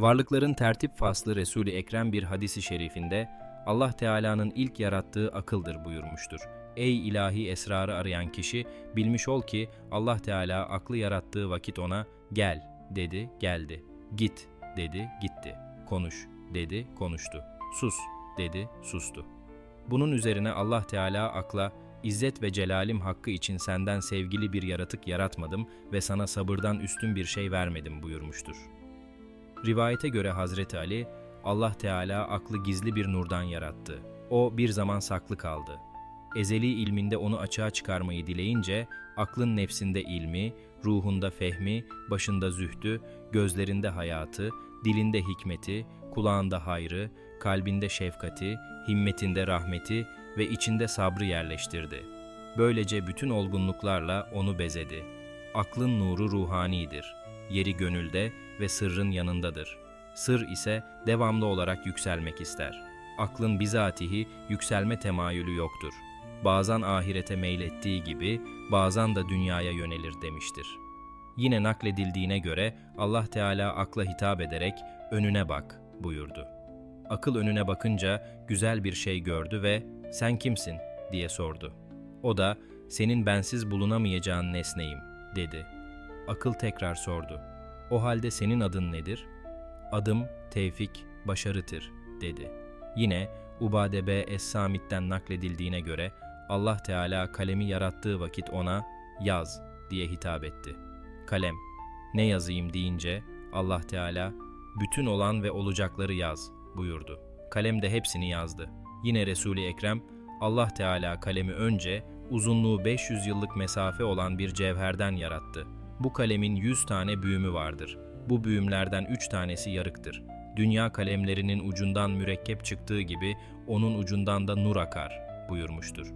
Varlıkların tertip faslı Resul-i Ekrem bir hadisi şerifinde Allah Teala'nın ilk yarattığı akıldır buyurmuştur. Ey ilahi esrarı arayan kişi bilmiş ol ki Allah Teala aklı yarattığı vakit ona gel dedi geldi. Git dedi gitti. Konuş dedi konuştu. Sus dedi sustu. Bunun üzerine Allah Teala akla İzzet ve celalim hakkı için senden sevgili bir yaratık yaratmadım ve sana sabırdan üstün bir şey vermedim buyurmuştur. Rivayete göre Hazreti Ali, Allah Teala aklı gizli bir nurdan yarattı. O bir zaman saklı kaldı. Ezeli ilminde onu açığa çıkarmayı dileyince, aklın nefsinde ilmi, ruhunda fehmi, başında zühdü, gözlerinde hayatı, dilinde hikmeti, kulağında hayrı, kalbinde şefkati, himmetinde rahmeti ve içinde sabrı yerleştirdi. Böylece bütün olgunluklarla onu bezedi. Aklın nuru ruhanidir. Yeri gönülde ve sırrın yanındadır. Sır ise devamlı olarak yükselmek ister. Aklın bizatihi yükselme temayülü yoktur. Bazen ahirete meylettiği gibi bazen de dünyaya yönelir demiştir. Yine nakledildiğine göre Allah Teala akla hitap ederek önüne bak buyurdu. Akıl önüne bakınca güzel bir şey gördü ve sen kimsin diye sordu. O da senin bensiz bulunamayacağın nesneyim dedi. Akıl tekrar sordu. O halde senin adın nedir? Adım Tevfik Başarıtır dedi. Yine Ubade B. Es-Samit'ten nakledildiğine göre Allah Teala kalemi yarattığı vakit ona yaz diye hitap etti. Kalem ne yazayım deyince Allah Teala bütün olan ve olacakları yaz buyurdu. Kalem de hepsini yazdı. Yine Resul-i Ekrem Allah Teala kalemi önce uzunluğu 500 yıllık mesafe olan bir cevherden yarattı. Bu kalemin 100 tane büyümü vardır. Bu büyümlerden 3 tanesi yarıktır. Dünya kalemlerinin ucundan mürekkep çıktığı gibi onun ucundan da nur akar buyurmuştur.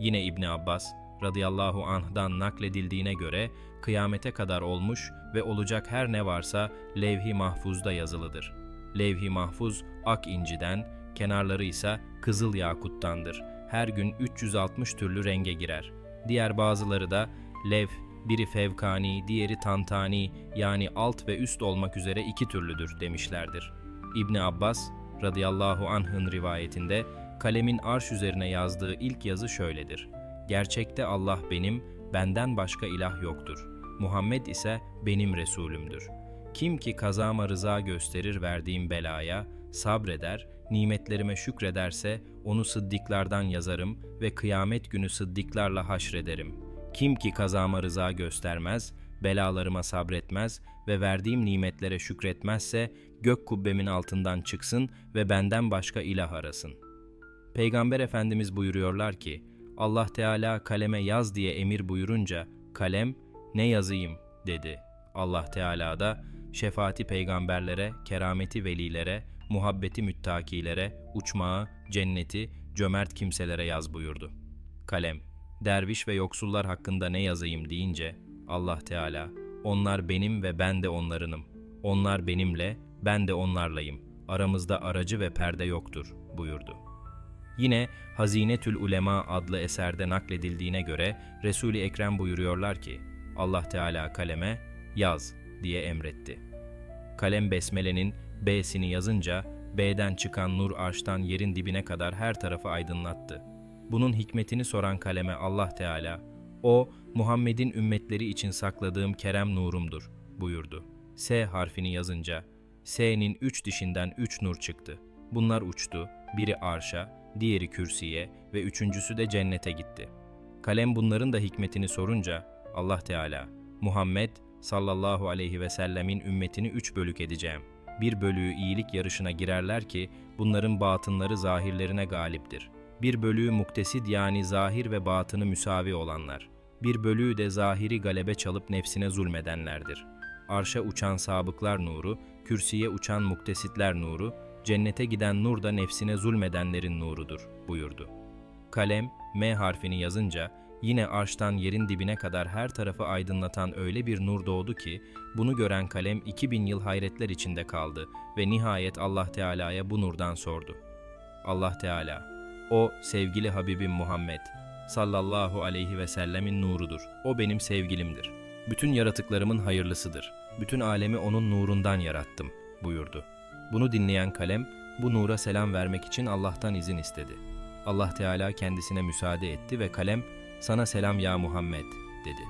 Yine İbni Abbas radıyallahu anh'dan nakledildiğine göre kıyamete kadar olmuş ve olacak her ne varsa levh-i mahfuzda yazılıdır. Levh-i mahfuz ak inciden, kenarları ise kızıl yakuttandır. Her gün 360 türlü renge girer. Diğer bazıları da lev, biri fevkani, diğeri tantani yani alt ve üst olmak üzere iki türlüdür demişlerdir. İbni Abbas radıyallahu anh'ın rivayetinde kalemin arş üzerine yazdığı ilk yazı şöyledir. Gerçekte Allah benim, benden başka ilah yoktur. Muhammed ise benim Resulümdür. Kim ki kazama rıza gösterir verdiğim belaya, sabreder, nimetlerime şükrederse onu sıddıklardan yazarım ve kıyamet günü sıddıklarla haşrederim. Kim ki kazama rıza göstermez, belalarıma sabretmez ve verdiğim nimetlere şükretmezse gök kubbemin altından çıksın ve benden başka ilah arasın. Peygamber Efendimiz buyuruyorlar ki, Allah Teala kaleme yaz diye emir buyurunca, kalem ne yazayım dedi. Allah Teala da şefaati peygamberlere, kerameti velilere, muhabbeti müttakilere, uçmağı, cenneti, cömert kimselere yaz buyurdu. Kalem, derviş ve yoksullar hakkında ne yazayım deyince Allah Teala, onlar benim ve ben de onlarınım. Onlar benimle, ben de onlarlayım. Aramızda aracı ve perde yoktur buyurdu. Yine Hazinetül Ulema adlı eserde nakledildiğine göre Resul-i Ekrem buyuruyorlar ki Allah Teala kaleme yaz diye emretti. Kalem besmelenin B'sini yazınca B'den çıkan nur arştan yerin dibine kadar her tarafı aydınlattı. Bunun hikmetini soran kaleme Allah Teala, o Muhammed'in ümmetleri için sakladığım kerem nurumdur buyurdu. S harfini yazınca S'nin üç dişinden üç nur çıktı. Bunlar uçtu, biri arşa, diğeri kürsüye ve üçüncüsü de cennete gitti. Kalem bunların da hikmetini sorunca Allah Teala, Muhammed sallallahu aleyhi ve sellemin ümmetini üç bölük edeceğim. Bir bölüğü iyilik yarışına girerler ki bunların batınları zahirlerine galiptir. Bir bölüğü muktesid yani zahir ve batını müsavi olanlar. Bir bölüğü de zahiri galebe çalıp nefsine zulmedenlerdir. Arşa uçan sabıklar nuru, kürsüye uçan muktesitler nuru, cennete giden nur da nefsine zulmedenlerin nurudur buyurdu. Kalem, M harfini yazınca yine arştan yerin dibine kadar her tarafı aydınlatan öyle bir nur doğdu ki bunu gören kalem 2000 yıl hayretler içinde kaldı ve nihayet Allah Teala'ya bu nurdan sordu. Allah Teala, o sevgili Habibim Muhammed sallallahu aleyhi ve sellemin nurudur. O benim sevgilimdir. Bütün yaratıklarımın hayırlısıdır. Bütün alemi onun nurundan yarattım. buyurdu. Bunu dinleyen kalem bu nura selam vermek için Allah'tan izin istedi. Allah Teala kendisine müsaade etti ve kalem sana selam ya Muhammed dedi.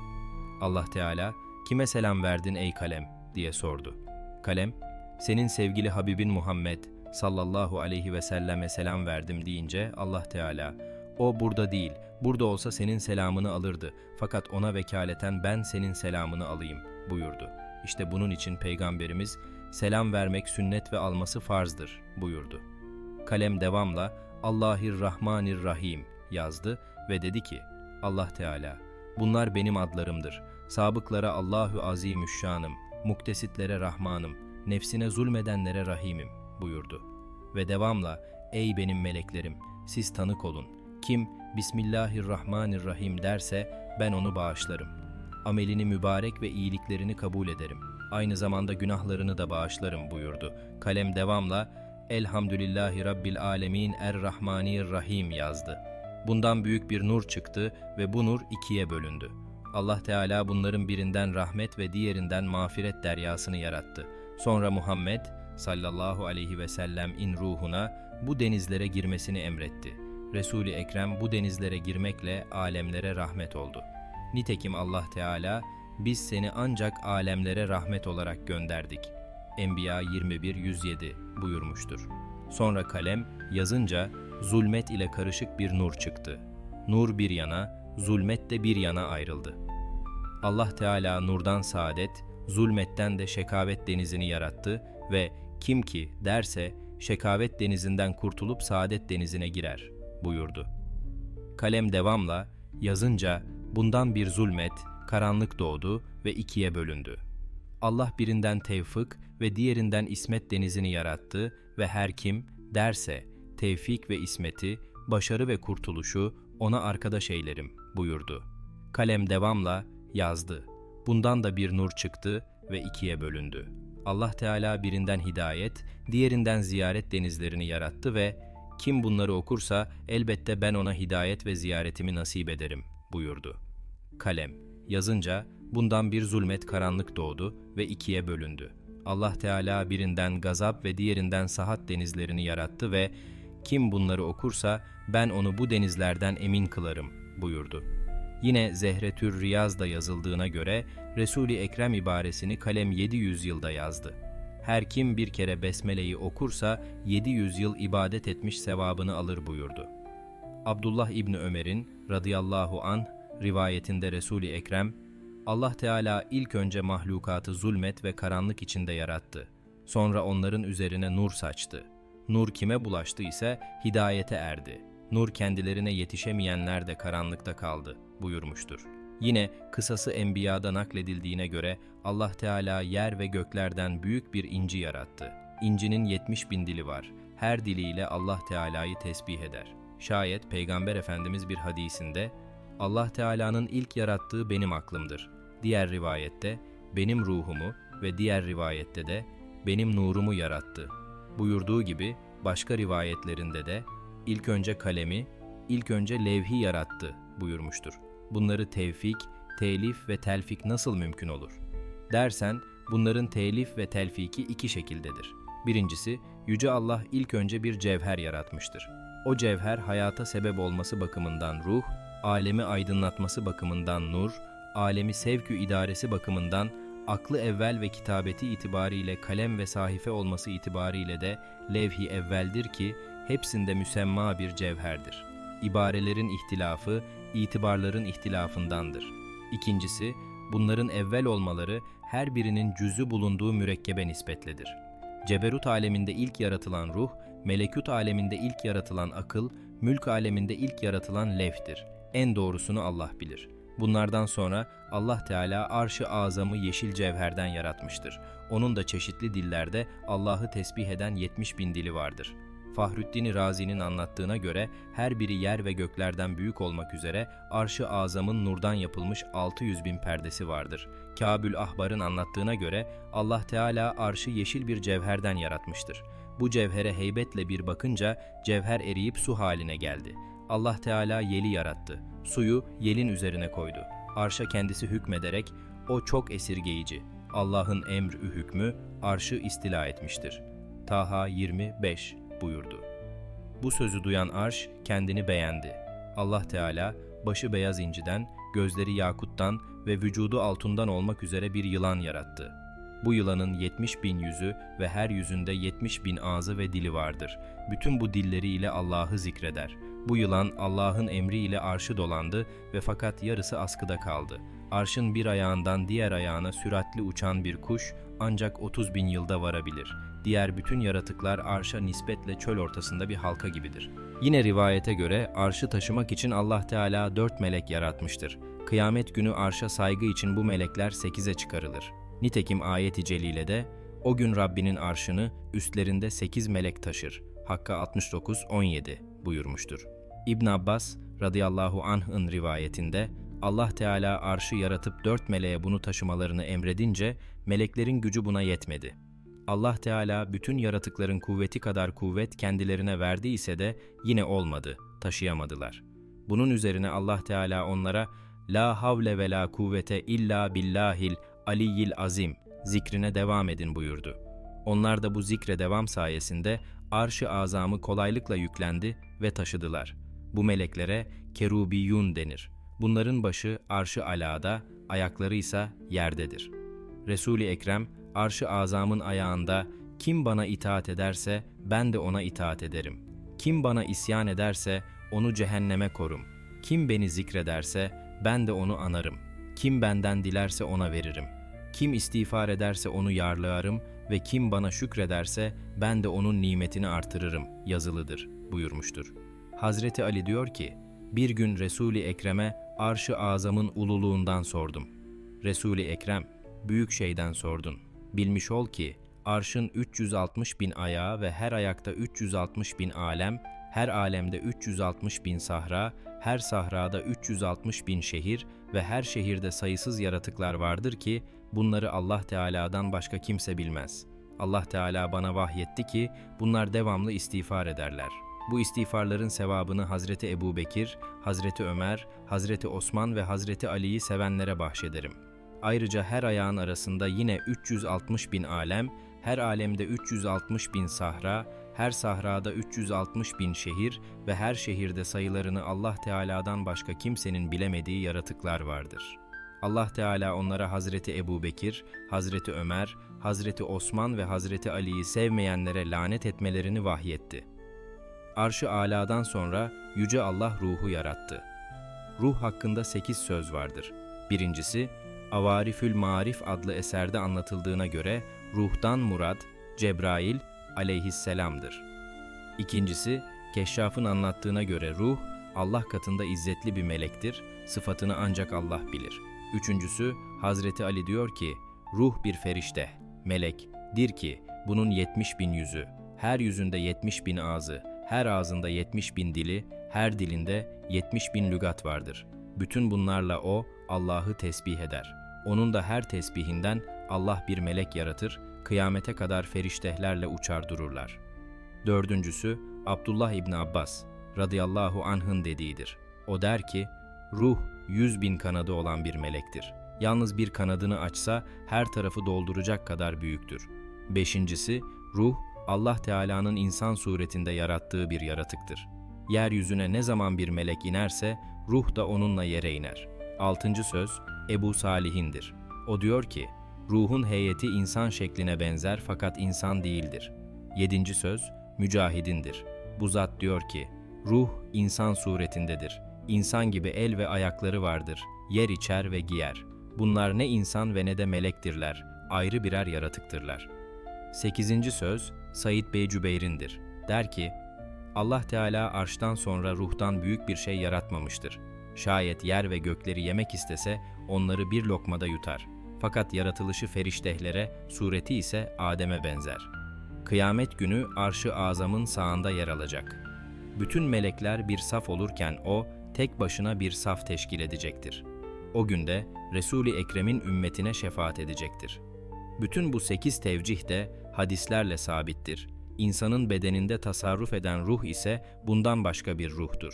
Allah Teala kime selam verdin ey kalem diye sordu. Kalem senin sevgili Habibin Muhammed sallallahu aleyhi ve selleme selam verdim deyince Allah Teala o burada değil, burada olsa senin selamını alırdı. Fakat ona vekaleten ben senin selamını alayım buyurdu. İşte bunun için Peygamberimiz selam vermek sünnet ve alması farzdır buyurdu. Kalem devamla Allahirrahmanirrahim yazdı ve dedi ki Allah Teala bunlar benim adlarımdır. Sabıklara Allahu Azimüşşanım, muktesitlere Rahmanım, nefsine zulmedenlere Rahimim buyurdu. Ve devamla ey benim meleklerim siz tanık olun. Kim Bismillahirrahmanirrahim derse ben onu bağışlarım. Amelini mübarek ve iyiliklerini kabul ederim. Aynı zamanda günahlarını da bağışlarım buyurdu. Kalem devamla Elhamdülillahi Rabbil Alemin Er-Rahmanir-Rahim yazdı. Bundan büyük bir nur çıktı ve bu nur ikiye bölündü. Allah Teala bunların birinden rahmet ve diğerinden mağfiret deryasını yarattı. Sonra Muhammed sallallahu aleyhi ve sellem in ruhuna bu denizlere girmesini emretti. Resul-i Ekrem bu denizlere girmekle alemlere rahmet oldu. Nitekim Allah Teala biz seni ancak alemlere rahmet olarak gönderdik. Enbiya 21-107 buyurmuştur. Sonra kalem yazınca zulmet ile karışık bir nur çıktı. Nur bir yana, zulmet de bir yana ayrıldı. Allah Teala nurdan saadet, zulmetten de şekavet denizini yarattı ve kim ki derse şekavet denizinden kurtulup saadet denizine girer buyurdu. Kalem devamla yazınca bundan bir zulmet, karanlık doğdu ve ikiye bölündü. Allah birinden tevfik ve diğerinden ismet denizini yarattı ve her kim derse tevfik ve ismeti, başarı ve kurtuluşu ona arkadaş eylerim buyurdu. Kalem devamla yazdı. Bundan da bir nur çıktı ve ikiye bölündü. Allah Teala birinden hidayet, diğerinden ziyaret denizlerini yarattı ve kim bunları okursa elbette ben ona hidayet ve ziyaretimi nasip ederim buyurdu. Kalem yazınca bundan bir zulmet karanlık doğdu ve ikiye bölündü. Allah Teala birinden gazap ve diğerinden sahat denizlerini yarattı ve kim bunları okursa ben onu bu denizlerden emin kılarım buyurdu. Yine Zehretür Riyaz'da yazıldığına göre Resul-i Ekrem ibaresini kalem 700 yılda yazdı. Her kim bir kere Besmele'yi okursa 700 yıl ibadet etmiş sevabını alır buyurdu. Abdullah İbni Ömer'in radıyallahu an rivayetinde Resul-i Ekrem, Allah Teala ilk önce mahlukatı zulmet ve karanlık içinde yarattı. Sonra onların üzerine nur saçtı. Nur kime bulaştı ise hidayete erdi. Nur kendilerine yetişemeyenler de karanlıkta kaldı buyurmuştur. Yine kısası Enbiya'da nakledildiğine göre Allah Teala yer ve göklerden büyük bir inci yarattı. İncinin 70 bin dili var. Her diliyle Allah Teala'yı tesbih eder. Şayet Peygamber Efendimiz bir hadisinde Allah Teala'nın ilk yarattığı benim aklımdır. Diğer rivayette benim ruhumu ve diğer rivayette de benim nurumu yarattı. Buyurduğu gibi başka rivayetlerinde de ilk önce kalemi, ilk önce levhi yarattı buyurmuştur. Bunları tevfik, telif ve telfik nasıl mümkün olur? Dersen bunların telif ve telfiki iki şekildedir. Birincisi, Yüce Allah ilk önce bir cevher yaratmıştır. O cevher hayata sebep olması bakımından ruh, alemi aydınlatması bakımından nur, alemi sevkü idaresi bakımından aklı evvel ve kitabeti itibariyle kalem ve sahife olması itibariyle de levh-i evveldir ki hepsinde müsemma bir cevherdir. İbarelerin ihtilafı, itibarların ihtilafındandır. İkincisi, bunların evvel olmaları her birinin cüzü bulunduğu mürekkebe nispetlidir. Ceberut aleminde ilk yaratılan ruh, melekut aleminde ilk yaratılan akıl, mülk aleminde ilk yaratılan levhtir. En doğrusunu Allah bilir. Bunlardan sonra Allah Teala arşı azamı yeşil cevherden yaratmıştır. Onun da çeşitli dillerde Allah'ı tesbih eden 70 bin dili vardır. Fahrettin Razi'nin anlattığına göre her biri yer ve göklerden büyük olmak üzere arşı azamın nurdan yapılmış 600 bin perdesi vardır. Kabül Ahbar'ın anlattığına göre Allah Teala arşı yeşil bir cevherden yaratmıştır. Bu cevhere heybetle bir bakınca cevher eriyip su haline geldi. Allah Teala yeli yarattı. Suyu yelin üzerine koydu. Arşa kendisi hükmederek o çok esirgeyici, Allah'ın emr hükmü arşı istila etmiştir. Taha 25 buyurdu. Bu sözü duyan arş kendini beğendi. Allah Teala başı beyaz inciden, gözleri yakuttan ve vücudu altından olmak üzere bir yılan yarattı. Bu yılanın 70 bin yüzü ve her yüzünde 70 bin ağzı ve dili vardır. Bütün bu dilleriyle Allah'ı zikreder. Bu yılan Allah'ın emriyle arşı dolandı ve fakat yarısı askıda kaldı. Arşın bir ayağından diğer ayağına süratli uçan bir kuş ancak 30 bin yılda varabilir. Diğer bütün yaratıklar arşa nispetle çöl ortasında bir halka gibidir. Yine rivayete göre arşı taşımak için Allah Teala dört melek yaratmıştır. Kıyamet günü arşa saygı için bu melekler sekize çıkarılır. Nitekim ayet-i celilede o gün Rabbinin arşını üstlerinde sekiz melek taşır. Hakka 69-17 buyurmuştur. İbn Abbas radıyallahu anh'ın rivayetinde Allah Teala arşı yaratıp dört meleğe bunu taşımalarını emredince meleklerin gücü buna yetmedi. Allah Teala bütün yaratıkların kuvveti kadar kuvvet kendilerine verdiyse de yine olmadı, taşıyamadılar. Bunun üzerine Allah Teala onlara La havle ve la kuvvete illa billahil aliyyil azim zikrine devam edin buyurdu. Onlar da bu zikre devam sayesinde arş-ı azamı kolaylıkla yüklendi ve taşıdılar. Bu meleklere kerubiyun denir. Bunların başı arş-ı alada, ayakları ise yerdedir. Resul-i Ekrem arş-ı azamın ayağında kim bana itaat ederse ben de ona itaat ederim. Kim bana isyan ederse onu cehenneme korum. Kim beni zikrederse ben de onu anarım. Kim benden dilerse ona veririm. Kim istiğfar ederse onu yarlıarım ve kim bana şükrederse ben de onun nimetini artırırım yazılıdır buyurmuştur. Hazreti Ali diyor ki, bir gün Resul-i Ekrem'e arş-ı azamın ululuğundan sordum. Resul-i Ekrem, büyük şeyden sordun. Bilmiş ol ki, arşın 360 bin ayağı ve her ayakta 360 bin alem, her alemde 360 bin sahra, her sahrada 360 bin şehir ve her şehirde sayısız yaratıklar vardır ki bunları Allah Teala'dan başka kimse bilmez. Allah Teala bana vahyetti ki bunlar devamlı istiğfar ederler. Bu istiğfarların sevabını Hazreti Ebu Bekir, Hazreti Ömer, Hazreti Osman ve Hazreti Ali'yi sevenlere bahşederim. Ayrıca her ayağın arasında yine 360 bin alem, her alemde 360 bin sahra, her sahrada 360 bin şehir ve her şehirde sayılarını Allah Teala'dan başka kimsenin bilemediği yaratıklar vardır. Allah Teala onlara Hazreti Ebu Bekir, Hazreti Ömer, Hazreti Osman ve Hazreti Ali'yi sevmeyenlere lanet etmelerini vahyetti. Arş-ı Ala'dan sonra Yüce Allah ruhu yarattı. Ruh hakkında sekiz söz vardır. Birincisi, Avarifül Marif adlı eserde anlatıldığına göre ruhtan murad, Cebrail aleyhisselamdır. İkincisi, Keşşaf'ın anlattığına göre ruh, Allah katında izzetli bir melektir, sıfatını ancak Allah bilir. Üçüncüsü, Hazreti Ali diyor ki, ruh bir ferişte, melek, dir ki, bunun yetmiş bin yüzü, her yüzünde yetmiş bin ağzı, her ağzında yetmiş bin dili, her dilinde yetmiş bin lügat vardır. Bütün bunlarla o, Allah'ı tesbih eder. Onun da her tesbihinden Allah bir melek yaratır, kıyamete kadar feriştehlerle uçar dururlar. Dördüncüsü, Abdullah İbni Abbas radıyallahu anh'ın dediğidir. O der ki, ruh yüz bin kanadı olan bir melektir. Yalnız bir kanadını açsa her tarafı dolduracak kadar büyüktür. Beşincisi, ruh Allah Teala'nın insan suretinde yarattığı bir yaratıktır. Yeryüzüne ne zaman bir melek inerse ruh da onunla yere iner. Altıncı söz Ebu Salih'indir. O diyor ki, ruhun heyeti insan şekline benzer fakat insan değildir. Yedinci söz Mücahid'indir. Bu zat diyor ki, ruh insan suretindedir. İnsan gibi el ve ayakları vardır. Yer içer ve giyer. Bunlar ne insan ve ne de melektirler. Ayrı birer yaratıktırlar. Sekizinci söz Said Bey Cübeyr'indir. Der ki, Allah Teala arştan sonra ruhtan büyük bir şey yaratmamıştır. Şayet yer ve gökleri yemek istese onları bir lokmada yutar. Fakat yaratılışı feriştehlere, sureti ise Adem'e benzer. Kıyamet günü arşı azamın sağında yer alacak. Bütün melekler bir saf olurken o, tek başına bir saf teşkil edecektir. O günde Resul-i Ekrem'in ümmetine şefaat edecektir. Bütün bu sekiz tevcih de hadislerle sabittir. İnsanın bedeninde tasarruf eden ruh ise bundan başka bir ruhtur.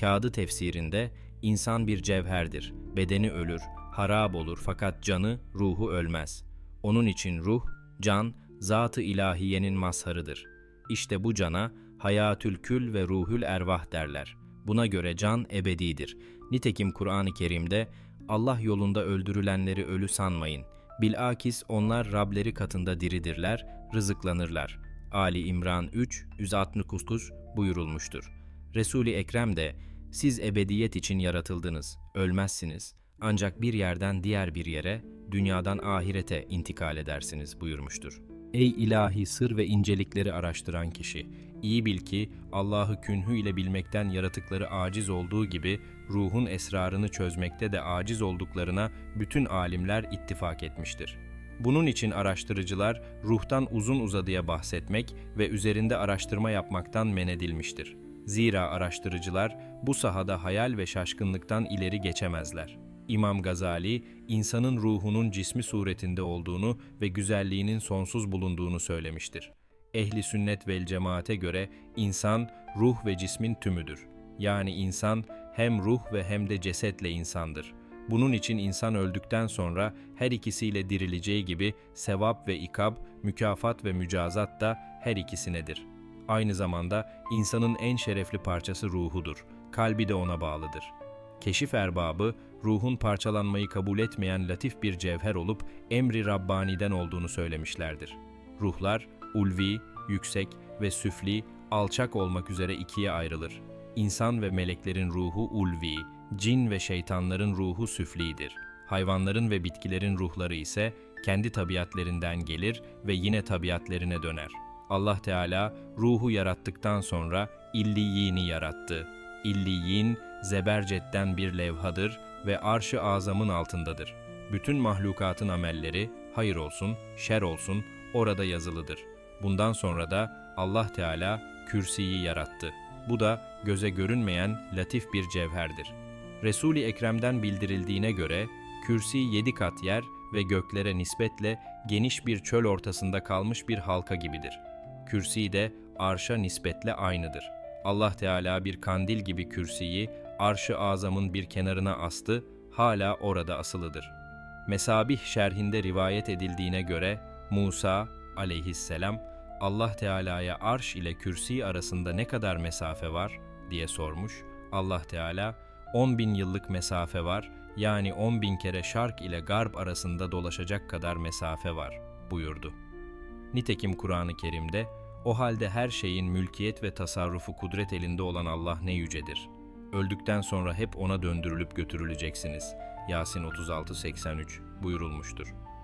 Kağıdı tefsirinde insan bir cevherdir, bedeni ölür, harap olur fakat canı, ruhu ölmez. Onun için ruh, can, zat-ı ilahiyenin mazharıdır. İşte bu cana hayatül kül ve ruhül ervah derler. Buna göre can ebedidir. Nitekim Kur'an-ı Kerim'de Allah yolunda öldürülenleri ölü sanmayın. Bilakis onlar Rableri katında diridirler, rızıklanırlar. Ali İmran 3, 169 buyurulmuştur. Resul-i Ekrem de siz ebediyet için yaratıldınız, ölmezsiniz. Ancak bir yerden diğer bir yere, dünyadan ahirete intikal edersiniz buyurmuştur. Ey ilahi sır ve incelikleri araştıran kişi, iyi bil ki Allah'ı künhü ile bilmekten yaratıkları aciz olduğu gibi ruhun esrarını çözmekte de aciz olduklarına bütün alimler ittifak etmiştir. Bunun için araştırıcılar ruhtan uzun uzadıya bahsetmek ve üzerinde araştırma yapmaktan men edilmiştir. Zira araştırıcılar bu sahada hayal ve şaşkınlıktan ileri geçemezler. İmam Gazali, insanın ruhunun cismi suretinde olduğunu ve güzelliğinin sonsuz bulunduğunu söylemiştir. Ehli sünnet vel cemaate göre insan ruh ve cismin tümüdür. Yani insan hem ruh ve hem de cesetle insandır. Bunun için insan öldükten sonra her ikisiyle dirileceği gibi sevap ve ikab, mükafat ve mücazat da her ikisinedir. Aynı zamanda insanın en şerefli parçası ruhudur. Kalbi de ona bağlıdır. Keşif erbabı, ruhun parçalanmayı kabul etmeyen latif bir cevher olup emri Rabbani'den olduğunu söylemişlerdir. Ruhlar, ulvi, yüksek ve süfli, alçak olmak üzere ikiye ayrılır. İnsan ve meleklerin ruhu ulvi, cin ve şeytanların ruhu süflidir. Hayvanların ve bitkilerin ruhları ise kendi tabiatlerinden gelir ve yine tabiatlerine döner. Allah Teala ruhu yarattıktan sonra illiyini yarattı. İlliyin, zebercetten bir levhadır ve arş-ı azamın altındadır. Bütün mahlukatın amelleri, hayır olsun, şer olsun, orada yazılıdır. Bundan sonra da Allah Teala kürsiyi yarattı. Bu da göze görünmeyen latif bir cevherdir. Resul-i Ekrem'den bildirildiğine göre, kürsi yedi kat yer ve göklere nispetle geniş bir çöl ortasında kalmış bir halka gibidir. Kürsi de arşa nispetle aynıdır. Allah Teala bir kandil gibi kürsiyi arş-ı azamın bir kenarına astı, hala orada asılıdır. Mesabih şerhinde rivayet edildiğine göre Musa aleyhisselam Allah Teala'ya arş ile kürsi arasında ne kadar mesafe var diye sormuş. Allah Teala 10 bin yıllık mesafe var yani 10 bin kere şark ile garp arasında dolaşacak kadar mesafe var buyurdu. Nitekim Kur'an-ı Kerim'de o halde her şeyin mülkiyet ve tasarrufu kudret elinde olan Allah ne yücedir. Öldükten sonra hep ona döndürülüp götürüleceksiniz. Yasin 36-83 buyurulmuştur.